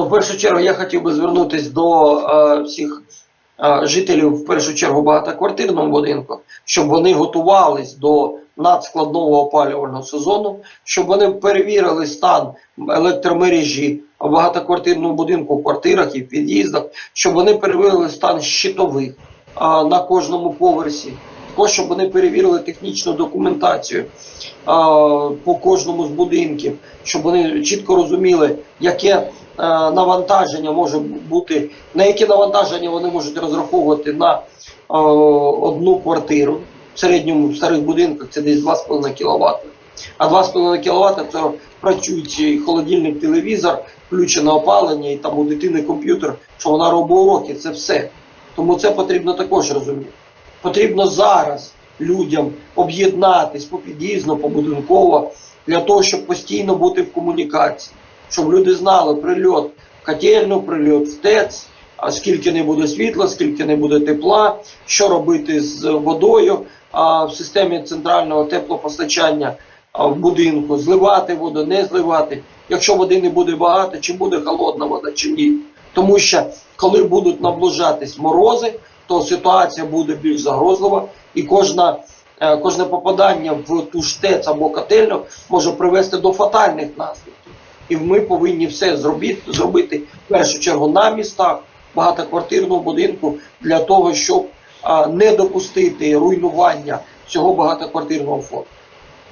Ну, в першу чергу я хотів би звернутися до е, всіх е, жителів, в першу чергу, багатоквартирного будинку, щоб вони готувались до надскладного опалювального сезону, щоб вони перевірили стан електромережі в багатоквартирному будинку в квартирах і в під'їздах, щоб вони перевірили стан щитових а, на кожному поверсі. Також, щоб вони перевірили технічну документацію а, по кожному з будинків, щоб вони чітко розуміли, яке е, навантаження може бути, на яке навантаження вони можуть розраховувати на е, одну квартиру. В середньому в старих будинках це десь 2,5 кВт. А 2,5 кВт це працюють і холодильник, телевізор, включене опалення і там у дитини комп'ютер, що вона робить уроки, це все. Тому це потрібно також розуміти. Потрібно зараз людям об'єднатись попід'їзно, побудинково, для того, щоб постійно бути в комунікації, щоб люди знали прильот котельну, прильот в ТЕЦ, а скільки не буде світла, скільки не буде тепла, що робити з водою а, в системі центрального теплопостачання а, в будинку, зливати воду, не зливати. Якщо води не буде багато, чи буде холодна вода, чи ні. Тому що коли будуть наближатись морози, то ситуація буде більш загрозлива, і кожна, е, кожне попадання в ту ж ТЕЦ або котельню може привести до фатальних наслідків. І ми повинні все зробити, зробити в першу чергу на містах, багатоквартирного будинку для того, щоб а, не допустити руйнування цього багатоквартирного фонду.